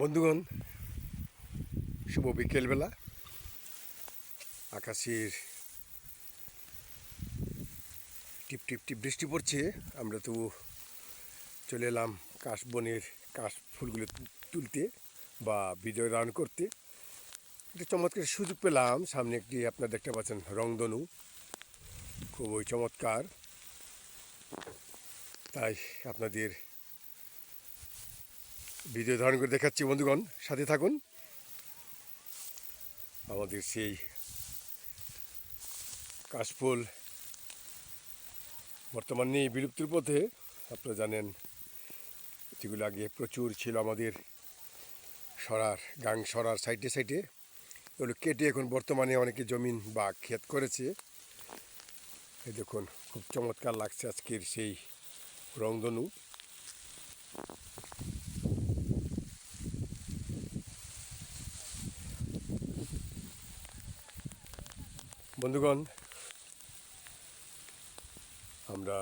বন্ধুগণ, শুভ বিকেলবেলা। আকাশের টিপ টিপ টিপ বৃষ্টি পড়ছে, আমরা তো চলে এলাম কাশবনের কাশ ফুলগুলো তুলতে বা ভিডিও রান করতে। একটা চমৎকার সুযোগ পেলাম, সামনে একটি আপনার দেখতে পাচ্ছেন রংধনু। খুবই চমৎকার। তাই আপনাদের ভিডিও ধারণ করে দেখাচ্ছি, বন্ধুগণ। সাথে থাকুন। আমাদের সেই কাশফুল বর্তমান নেই বিলুপ্তির পথে। আপনারা জানেন যেগুলো আগে প্রচুর ছিল আমাদের সরার, গাং সরার সাইডে সাইডে। এগুলো কেটে এখন বর্তমানে অনেকে জমিন বা ক্ষেত করেছে। এই দেখুন, খুব চমৎকার লাগছে আজকের সেই রংধনু। বন্ধুগণ, আমরা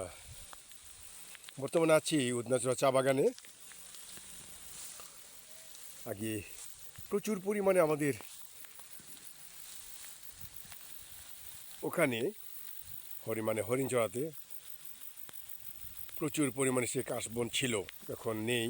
বর্তমানে আছি উদনাচড়া চা বাগানে। আগে প্রচুর পরিমাণে আমাদের ওখানে হরি মানে হরিণচড়াতে প্রচুর পরিমাণে সে কাশবন ছিল, এখন নেই।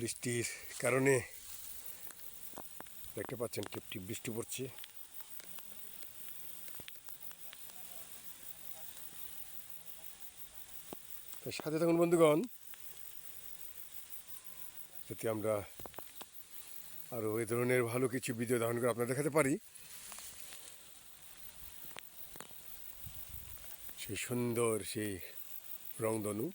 বৃষ্টির কারণে দেখতে পাচ্ছেন টিপ টিপ বৃষ্টি পড়ছে। সাথে থাকুন বন্ধুগণ, যাতে আমরা আরও এই ধরনের ভালো কিছু ভিডিও ধারণ করে আপনাদের দেখাতে পারি। সেই সুন্দর সেই রংধনু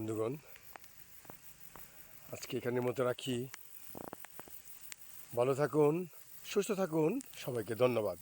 বন্ধুগণ আজকে এখানের মতো রাখি। ভালো থাকুন সুস্থ থাকুন সবাইকে ধন্যবাদ।